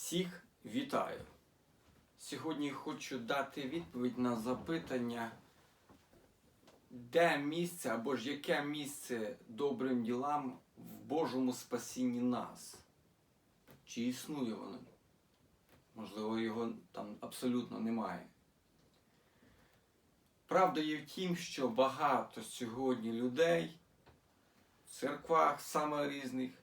Всіх вітаю! Сьогодні хочу дати відповідь на запитання, де місце або ж яке місце добрим ділам в Божому спасінні нас? Чи існує воно? Можливо, його там абсолютно немає. Правда є в тім, що багато сьогодні людей в церквах саме різних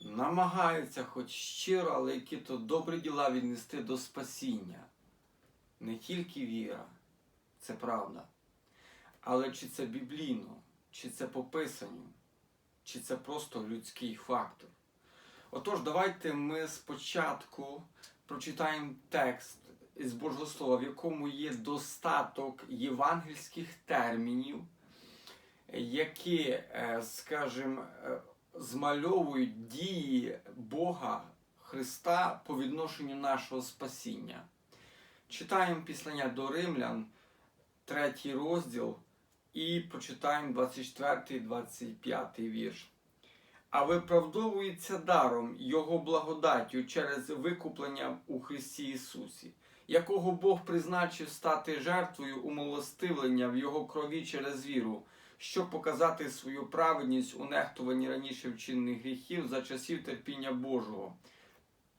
намагаються хоч щиро, але які-то добрі діла віднести до спасіння. Не тільки віра, це правда. Але чи це біблійно, чи це по писанню, чи це просто людський фактор. Отож, давайте ми спочатку прочитаємо текст із Божого Слова, в якому є достаток євангельських термінів, які, е, скажімо, е, змальовують дії Бога Христа по відношенню нашого спасіння. Читаємо післання до Римлян, третій розділ, і прочитаємо 24-25 вірш. А виправдовується даром Його благодаттю через викуплення у Христі Ісусі, якого Бог призначив стати жертвою умилостивлення в Його крові через віру, щоб показати свою праведність у нехтуванні раніше вчинених гріхів за часів терпіння Божого.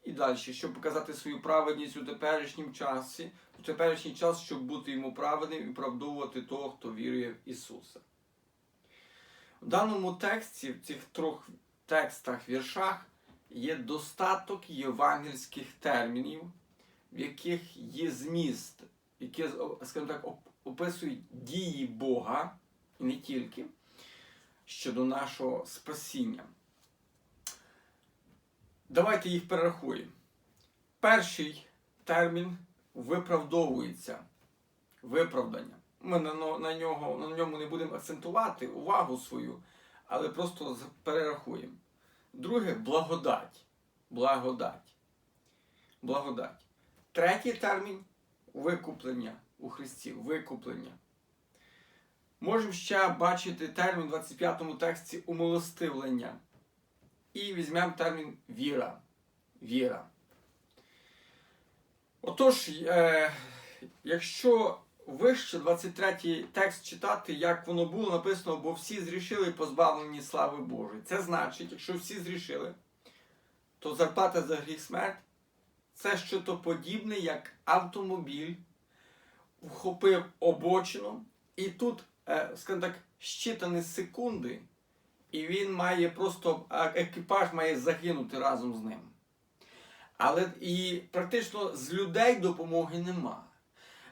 І далі, щоб показати свою праведність у теперішнім часі, у теперішній час, щоб бути йому праведним і правдувати того, хто вірує в Ісуса. В даному тексті, в цих трьох текстах, віршах, є достаток євангельських термінів, в яких є зміст, які, скажімо так, описують дії Бога і не тільки щодо нашого спасіння. Давайте їх перерахуємо. Перший термін виправдовується. Виправдання. Ми на, на, нього, на ньому не будемо акцентувати увагу свою, але просто перерахуємо. Друге благодать. Благодать. Благодать. Третій термін викуплення у Христі. Викуплення. Можемо ще бачити термін у 25 му тексті умилостивлення. І візьмемо термін віра. Віра. Отож, е, якщо вище 23 текст читати, як воно було написано, бо всі зрішили і позбавлені слави Божої. Це значить, якщо всі зрішили, то зарплата за гріх смерть це щось подібне, як автомобіль вхопив обочину, і тут, скажімо так, щитані секунди, і він має просто екіпаж має загинути разом з ним. Але і практично з людей допомоги нема.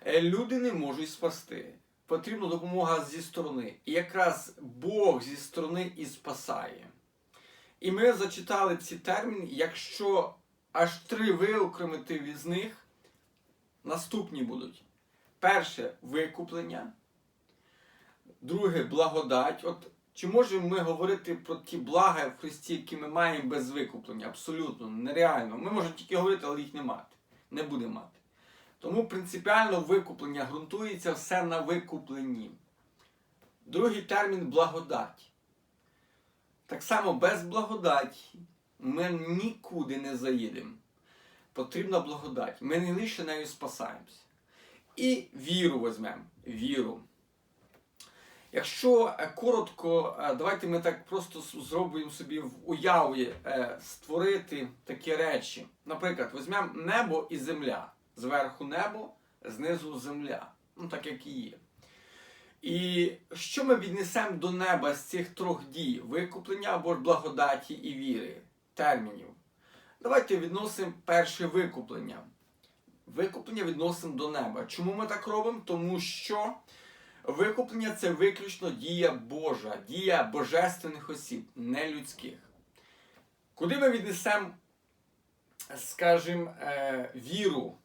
Е, Люди не можуть спасти. Потрібна допомога зі сторони. І якраз Бог зі сторони і спасає. І ми зачитали ці терміни, якщо аж три виокремити з них, наступні будуть. Перше викуплення, друге благодать. От чи можемо ми говорити про ті блага в Христі, які ми маємо без викуплення? Абсолютно нереально. Ми можемо тільки говорити, але їх не мати. Не буде мати. Тому принципіально викуплення ґрунтується все на викупленні. Другий термін благодать. Так само без благодаті ми нікуди не заїдемо. Потрібна благодать. Ми не лише нею спасаємося. І віру візьмемо. Віру. Якщо е, коротко, е, давайте ми так просто зробимо собі в уяві е, створити такі речі. Наприклад, візьмемо небо і земля. Зверху небо, знизу земля. Ну, так як і є. І що ми віднесемо до неба з цих трьох дій: викуплення або благодаті і віри, термінів. Давайте відносимо перше викуплення. Викуплення відносимо до неба. Чому ми так робимо? Тому що викуплення це виключно дія Божа, дія божественних осіб, не людських. Куди ми віднесемо, скажімо, віру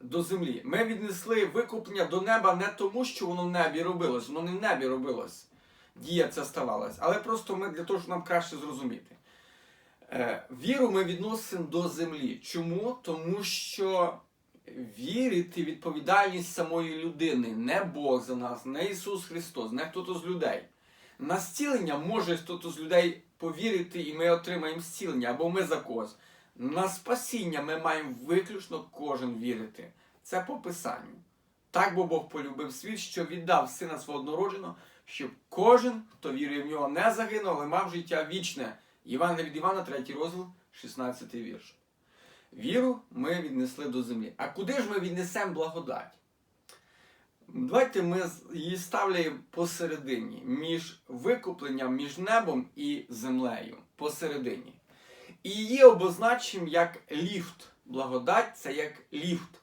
до землі? Ми віднесли викуплення до неба не тому, що воно в небі робилось, воно не в небі робилось. Дія ця ставалась, але просто ми для того, щоб нам краще зрозуміти. Віру ми відносимо до землі. Чому? Тому що вірити відповідальність самої людини, не Бог за нас, не Ісус Христос, не хтось з людей. На зцілення може хтось з людей повірити, і ми отримаємо зцілення, або ми за когось. На спасіння ми маємо виключно кожен вірити. Це по Писанню. Так бо Бог полюбив світ, що віддав сина свого однородженого, щоб кожен, хто вірує в нього, не загинув, але мав життя вічне. Іван від Івана, 3 розділ, 16 вірш. Віру ми віднесли до землі. А куди ж ми віднесемо благодать? Давайте ми її ставляємо посередині, між викупленням, між небом і землею. Посередині. І її обозначимо як ліфт. Благодать це як ліфт.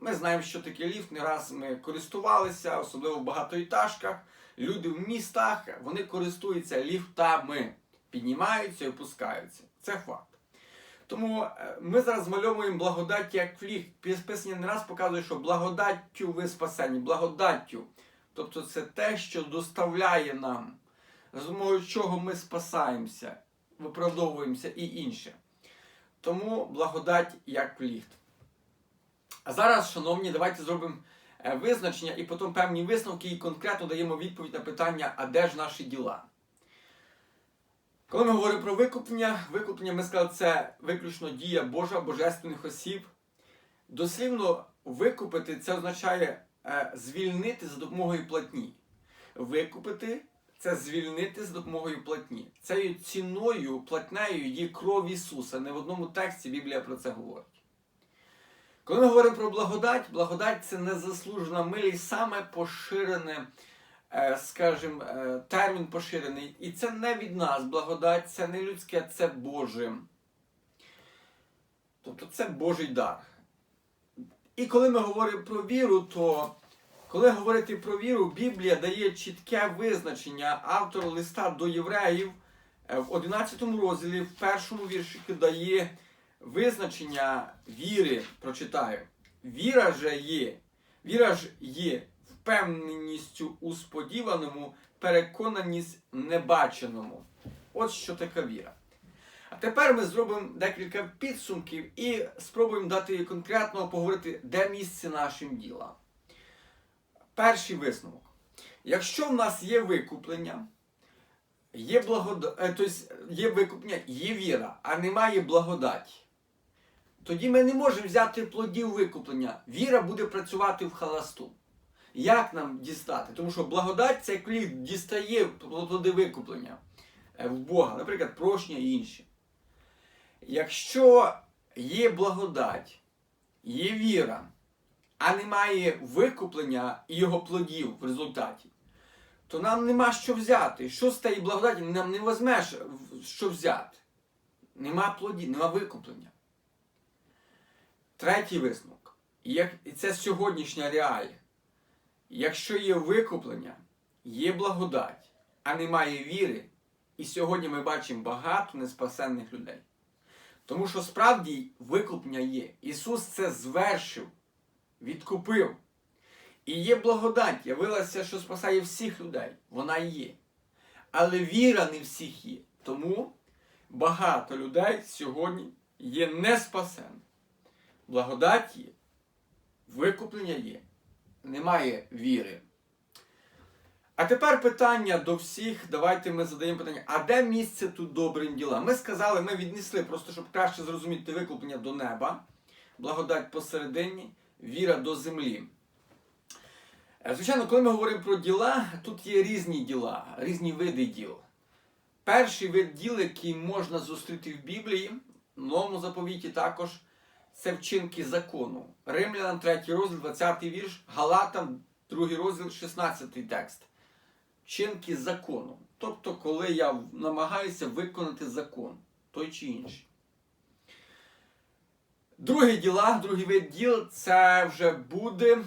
Ми знаємо, що таке ліфт. Не раз ми користувалися, особливо в багатоетажках. Люди в містах вони користуються ліфтами, піднімаються і опускаються. Це факт. Тому е, ми зараз змальовуємо благодать як ліфт. Писання не раз показує, що благодаттю ви спасені, благодаттю. Тобто це те, що доставляє нам, допомогою чого ми спасаємося, виправдовуємося і інше. Тому благодать як ліфт. А зараз, шановні, давайте зробимо е, визначення і потім певні висновки і конкретно даємо відповідь на питання, а де ж наші діла? Коли ми говоримо про викуплення, викуплення ми сказали, це виключно дія Божа, божественних осіб. Дослівно викупити це означає е, звільнити за допомогою платні. Викупити це звільнити за допомогою платні. Цією ціною, платнею є кров Ісуса. Не в одному тексті Біблія про це говорить. Коли ми говоримо про благодать, благодать це незаслужена милість, саме поширене, скажімо, е, термін поширений. І це не від нас благодать, це не людське, це Боже. Тобто це Божий дар. І коли ми говоримо про віру, то коли говорити про віру, Біблія дає чітке визначення. Автор листа до євреїв е, в 11 розділі, в першому вірші дає визначення віри. Прочитаю. Віра же є. Віра ж є впевненістю у сподіваному, переконаність небаченому. От що таке віра. А тепер ми зробимо декілька підсумків і спробуємо дати конкретно поговорити, де місце нашим ділам. Перший висновок. Якщо в нас є викуплення, є благода... е, тобто є викуплення, є віра, а немає благодаті, тоді ми не можемо взяти плодів викуплення. Віра буде працювати в халасту. Як нам дістати? Тому що благодать це кліп дістає плоди викуплення е, в Бога, наприклад, прощення і інші. Якщо є благодать, є віра, а немає викуплення і його плодів в результаті, то нам нема що взяти. Що з тієї благодаті нам не візьмеш, що взяти. Нема плодів, нема викуплення. Третій висновок. І це сьогоднішня реалія. Якщо є викуплення, є благодать, а немає віри, і сьогодні ми бачимо багато неспасенних людей. Тому що справді викуплення є. Ісус це звершив, відкупив. І є благодать, явилася, що спасає всіх людей. Вона є. Але віра не всіх є. Тому багато людей сьогодні є не спасеними. Благодать є, викуплення є, немає віри. А тепер питання до всіх. Давайте ми задаємо питання: а де місце тут добрим ділам? Ми сказали, ми віднесли, просто щоб краще зрозуміти викуплення до неба, благодать посередині, віра до землі. Е, Звичайно, коли ми говоримо про діла, тут є різні діла, різні види діл. Перший вид діл, який можна зустріти в Біблії, в Новому заповіті також, це вчинки закону. Римлянам 3 розділ, 20 вірш, Галатам 2 розділ, 16 текст. Вчинки закону. Тобто, коли я намагаюся виконати закон, той чи інший. Другі діла, другий вид діл, це вже буде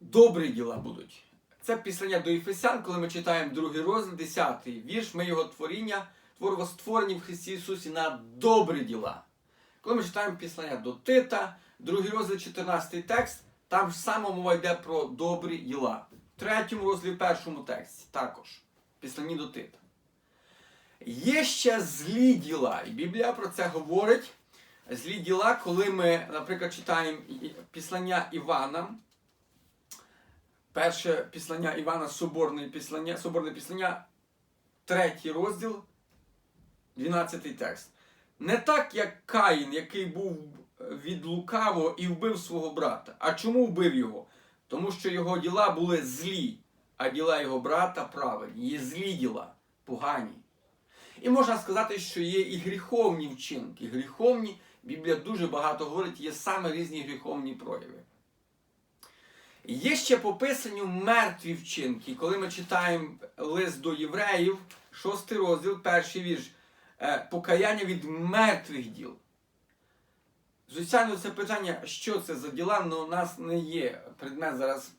добрі діла будуть. Це післання до Ефесян, коли ми читаємо другий розділ, 10 вірш, ми його творіння, творимо створені в Христі Ісусі на добрі діла. Коли ми читаємо післання до Тита, другий розділ, 14 текст, там ж саме мова йде про добрі діла. В третьому розділі, першому тексті також. Післані до Тита. Є ще злі діла, і Біблія про це говорить. Злі діла, коли ми, наприклад, читаємо післання Івана, перше післання Івана Соборне післання, Соборне післання, третій розділ, 12 текст. Не так, як Каїн, який був від лукавого і вбив свого брата. А чому вбив його? Тому що його діла були злі, а діла його брата правильні. Є злі діла, погані. І можна сказати, що є і гріховні вчинки. Гріховні, Біблія дуже багато говорить, є саме різні гріховні прояви. Є ще по писанню мертві вчинки. Коли ми читаємо лист до євреїв, шостий розділ, перший вірш, е, покаяння від мертвих діл. Звичайно, це питання, що це за діла, але у нас не є предмет зараз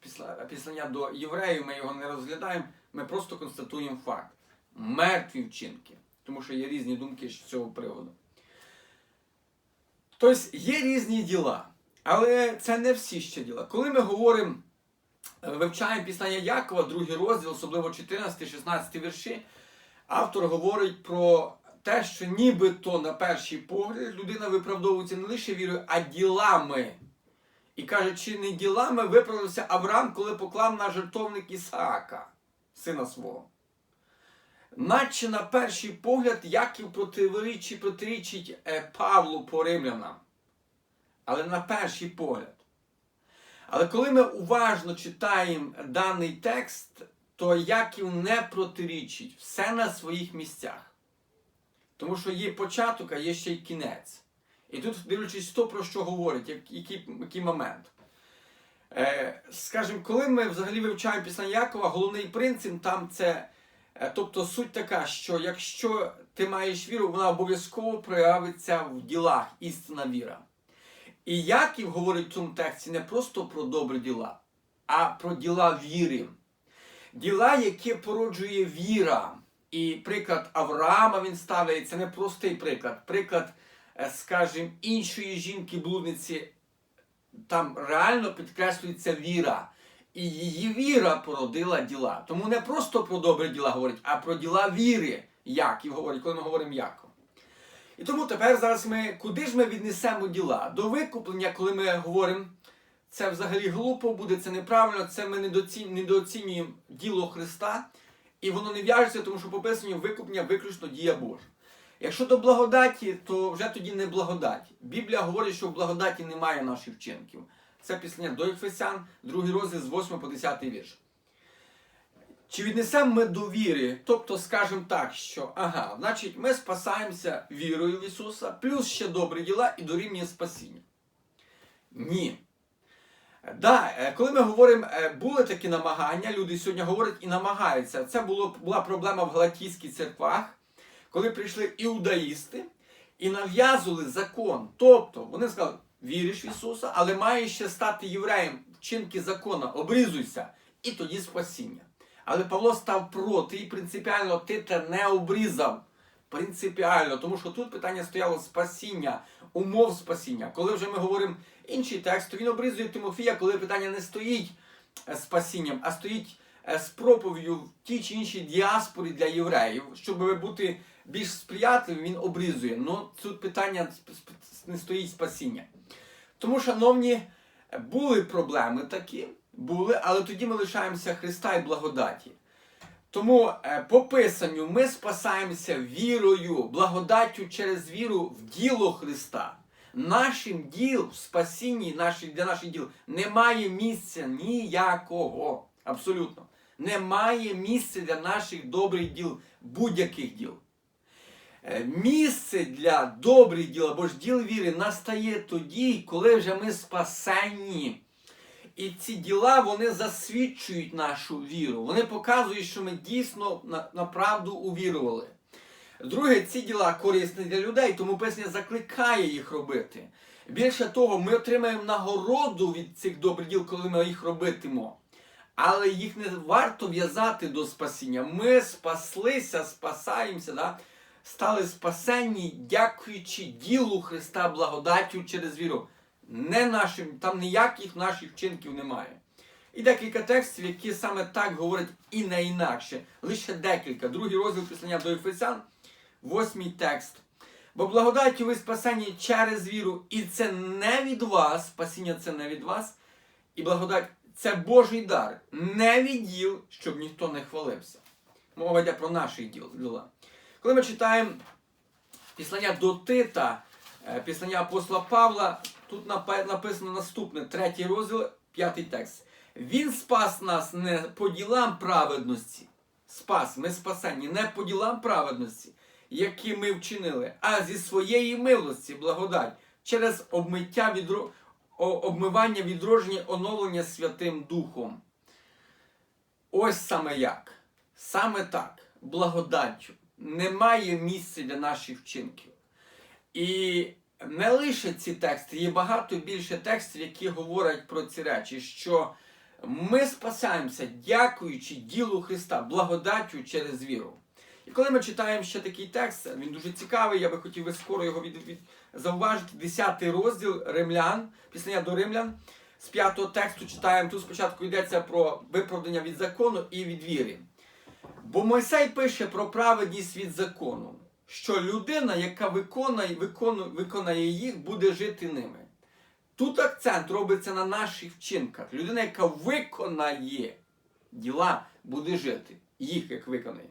післання до євреїв, ми його не розглядаємо, ми просто констатуємо факт. Мертві вчинки. Тому що є різні думки з цього приводу. Тобто є різні діла, але це не всі ще діла. Коли ми говоримо, е, вивчаємо післання Якова, другий розділ, особливо 14-16 вірші, автор говорить про те, що нібито на перший погляд людина виправдовується не лише вірою, а ділами. І каже, чи не ділами виправився Авраам, коли поклав на жертовник Ісаака, сина свого. Наче на перший погляд Яків протирічить, протирічить е, Павлу по римлянам. Але на перший погляд. Але коли ми уважно читаємо даний текст, то Яків не протирічить все на своїх місцях. Тому що є початок, а є ще й кінець. І тут, дивлячись, то про що говорить, як- який, який момент. Е, скажімо, коли ми взагалі вивчаємо Післання Якова, головний принцип там це, е, тобто суть така, що якщо ти маєш віру, вона обов'язково проявиться в ділах, істинна віра. І Яків говорить в цьому тексті не просто про добрі діла, а про діла віри. Діла, які породжує віра. І приклад Авраама він ставить, це не простий приклад. Приклад, е, скажімо, іншої жінки-блудниці, там реально підкреслюється віра. І її віра породила діла. Тому не просто про добрі діла говорить, а про діла віри, Яків говорить, коли ми говоримо Яков. І тому тепер зараз ми, куди ж ми віднесемо діла? До викуплення, коли ми говоримо, це взагалі глупо буде, це неправильно, це ми недооцінюємо діло Христа, і воно не в'яжеться, тому що по писанню викуплення виключно дія Божа. Якщо до благодаті, то вже тоді не благодать. Біблія говорить, що в благодаті немає наших вчинків. Це післання до Ефесян, другий розділ з 8 по 10 вірш. Чи віднесемо ми до віри? Тобто скажемо так, що ага, значить, ми спасаємося вірою в Ісуса, плюс ще добрі діла і дорівнює спасіння. Ні. Да, е, коли ми говоримо, е, були такі намагання, люди сьогодні говорять і намагаються. Це було, була проблема в галатійських церквах, коли прийшли іудаїсти і нав'язували закон. Тобто вони сказали, віриш в Ісуса, але маєш ще стати євреєм, вчинки закона, обрізуйся, і тоді спасіння. Але Павло став проти і принципіально ти те не обрізав. Принципіально, тому що тут питання стояло спасіння, умов спасіння. Коли вже ми говоримо інший текст, то він обрізує Тимофія, коли питання не стоїть е, спасінням, а стоїть е, з проповіддю в тій чи іншій діаспорі для євреїв, щоб бути більш сприятливим, він обрізує. Ну тут питання не стоїть спасіння. Тому, шановні, були проблеми такі, були, але тоді ми лишаємося Христа і благодаті. Тому е, по писанню ми спасаємося вірою, благодаттю через віру в діло Христа. Нашим діл в спасінні для наших діл немає місця ніякого. Абсолютно. Немає місця для наших добрих діл, будь-яких діл. Е, Місце для добрих діл або ж діл віри настає тоді, коли вже ми спасенні. І ці діла вони засвідчують нашу віру. Вони показують, що ми дійсно на, на увірували. Друге, ці діла корисні для людей, тому писання закликає їх робити. Більше того, ми отримаємо нагороду від цих добрих діл, коли ми їх робитимо. Але їх не варто в'язати до спасіння. Ми спаслися, спасаємося, да? стали спасенні, дякуючи ділу Христа благодаттю через віру. Не нашим, там ніяких наших вчинків немає. І декілька текстів, які саме так говорять і не інакше. Лише декілька. Другий розділ післання до Ефесян, восьмий текст. Бо благодаттю ви спасені через віру, і це не від вас, спасіння це не від вас, і благодать це Божий дар, не від діл, щоб ніхто не хвалився. Мова йде про наші діл- діла. Коли ми читаємо Післання до Тита, е, післання апостола Павла, тут написано наступне, третій розділ, п'ятий текст. Він спас нас не по ділам праведності. Спас, ми спасені не по ділам праведності, які ми вчинили, а зі своєї милості, благодать, через обмиття відро... обмивання відродження, оновлення Святим Духом. Ось саме як. Саме так, благодаттю. Немає місця для наших вчинків. І не лише ці тексти, є багато більше текстів, які говорять про ці речі, що ми спасаємося, дякуючи ділу Христа, благодаттю через віру. І коли ми читаємо ще такий текст, він дуже цікавий, я би хотів би скоро його від, від, зауважити. 10 розділ Римлян, післання до Римлян. З п'ятого тексту читаємо, тут спочатку йдеться про виправдання від закону і від віри. Бо Мойсей пише про праведність від закону, що людина, яка виконує, виконує, виконає їх, буде жити ними. Тут акцент робиться на наших вчинках. Людина, яка виконає діла, буде жити. Їх як виконає.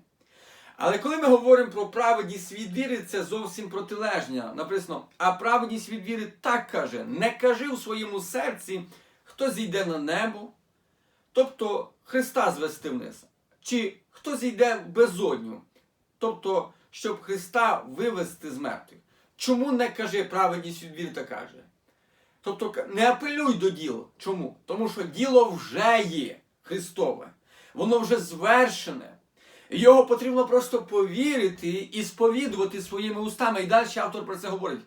Але коли ми говоримо про праведність від віри, це зовсім протилежня. Написано, а праведність від віри так каже: не кажи в своєму серці, хто зійде на небо, тобто Христа звести вниз, чи хто зійде в безодню, тобто, щоб Христа вивести з мертвих. Чому не кажи праведність від віри та каже? Тобто не апелюй до діл. Чому? Тому що діло вже є Христове, воно вже звершене. Його потрібно просто повірити і сповідувати своїми устами. І далі автор про це говорить.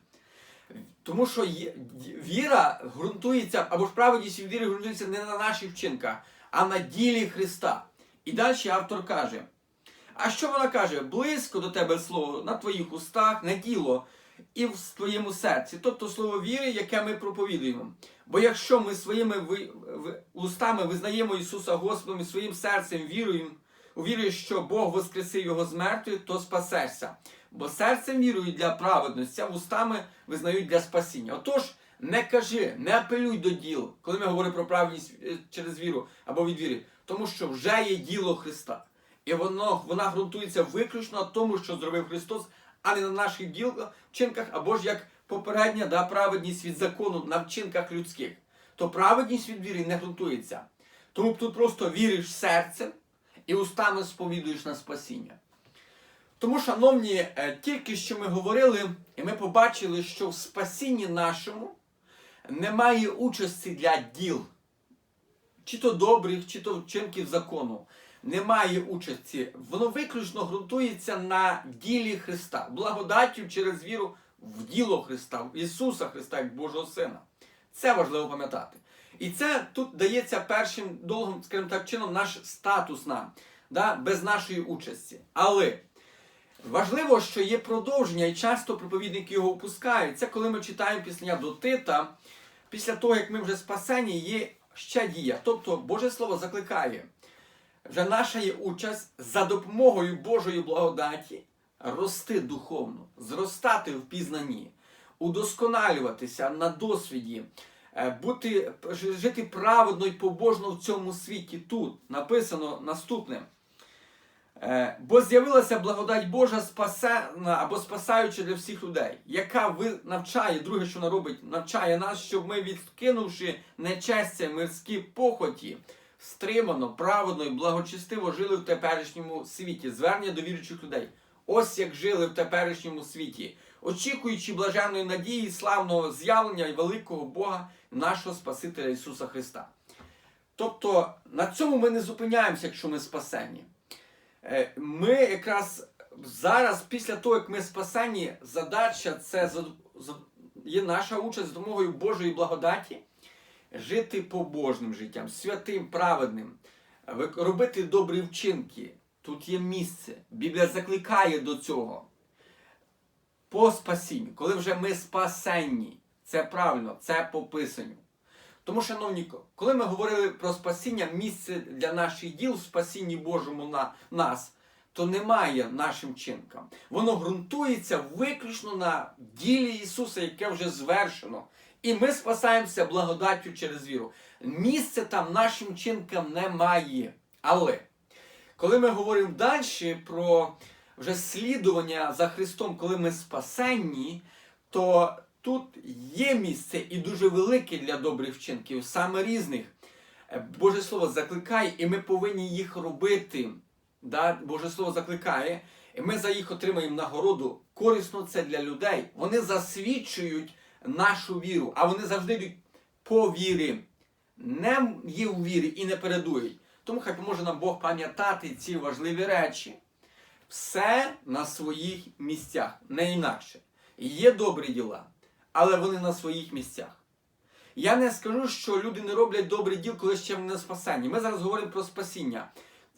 Тому що віра ґрунтується, або ж праведність віри ґрунтується не на наших вчинках, а на ділі Христа. І далі автор каже: а що вона каже? Близько до тебе слово на твоїх устах, на діло і в твоєму серці, тобто слово віри, яке ми проповідуємо. Бо якщо ми своїми ви- устами визнаємо Ісуса Господом і своїм серцем віруємо, увіруєш, що Бог воскресив його з мертвих, то спасешся. Бо серцем вірують для праведності, а вустами визнають для спасіння. Отож, не кажи, не апелюй до діл, коли ми говоримо про праведність е, через віру або від віри, тому що вже є діло Христа. І воно, вона ґрунтується виключно на тому, що зробив Христос, а не на наших діл, вчинках, або ж як попередня да, праведність від закону на вчинках людських. То праведність від віри не ґрунтується. Тому тут просто віриш серцем і устами сповідуєш на спасіння. Тому, шановні, е, тільки що ми говорили, і ми побачили, що в спасінні нашому немає участі для діл, чи то добрих, чи то вчинків закону. Немає участі. Воно виключно ґрунтується на ділі Христа, благодаттю через віру в діло Христа, в Ісуса Христа, як Божого Сина. Це важливо пам'ятати. І це тут дається першим довгим, скажімо так, чином, наш статус нам, да, без нашої участі. Але важливо, що є продовження, і часто проповідники його опускають. Це коли ми читаємо пісня до Тита, після того, як ми вже спасені, є ще дія. Тобто Боже Слово закликає. Вже наша є участь за допомогою Божої благодаті рости духовно, зростати в пізнанні, удосконалюватися на досвіді, е, бути, жити праведно і побожно в цьому світі. Тут написано наступне. Е, Бо з'явилася благодать Божа спасена або спасаюча для всіх людей, яка ви навчає, друге, що вона робить, навчає нас, щоб ми, відкинувши нечестя мирські похоті, стримано, праведно і благочестиво жили в теперішньому світі, звернення до віруючих людей. Ось як жили в теперішньому світі, очікуючи блаженної надії, славного з'явлення і великого Бога, нашого Спасителя Ісуса Христа. Тобто на цьому ми не зупиняємося, якщо ми спасені. Е, Ми якраз зараз, після того, як ми спасені, задача це є наша участь з допомогою Божої благодаті жити побожним життям, святим, праведним, робити добрі вчинки. Тут є місце. Біблія закликає до цього. По спасінню, коли вже ми спасенні. Це правильно, це по писанню. Тому, шановні, коли ми говорили про спасіння, місце для наших діл спасінні Божому на нас, то немає нашим чинкам. Воно ґрунтується виключно на ділі Ісуса, яке вже звершено. І ми спасаємося благодаттю через віру. Місця там нашим чинкам немає. Але коли ми говоримо далі про вже слідування за Христом, коли ми спасенні, то тут є місце і дуже велике для добрих вчинків, саме різних. Е, Боже Слово закликає, і ми повинні їх робити. Да? Боже Слово закликає, і ми за їх отримаємо нагороду. Корисно це для людей. Вони засвідчують нашу віру, а вони завжди йдуть по вірі. Не є у вірі і не передують. Тому хай поможе нам Бог пам'ятати ці важливі речі. Все на своїх місцях, не інакше. Є добрі діла, але вони на своїх місцях. Я не скажу, що люди не роблять добрі діл, коли ще вони не спасені. Ми зараз говоримо про спасіння.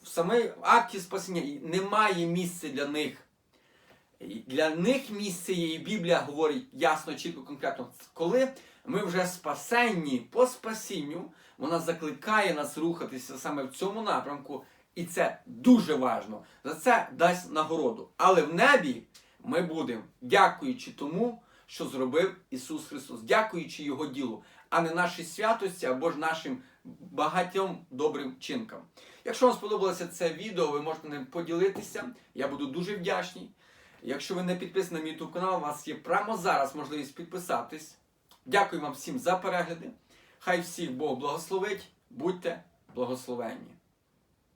В самій акті спасіння немає місця для них. Для них місце і Біблія говорить ясно, чітко, конкретно. Коли ми вже спасенні по спасінню, вона закликає нас рухатися саме в цьому напрямку, і це дуже важливо. За це дасть нагороду. Але в небі ми будемо, дякуючи тому, що зробив Ісус Христос, дякуючи Його ділу, а не нашій святості або ж нашим багатьом добрим чинкам. Якщо вам сподобалося це відео, ви можете ним поділитися. Я буду дуже вдячний. Якщо ви не підписані на мій YouTube канал, у вас є прямо зараз можливість підписатись. Дякую вам всім за перегляди. Хай всіх Бог благословить. Будьте благословенні.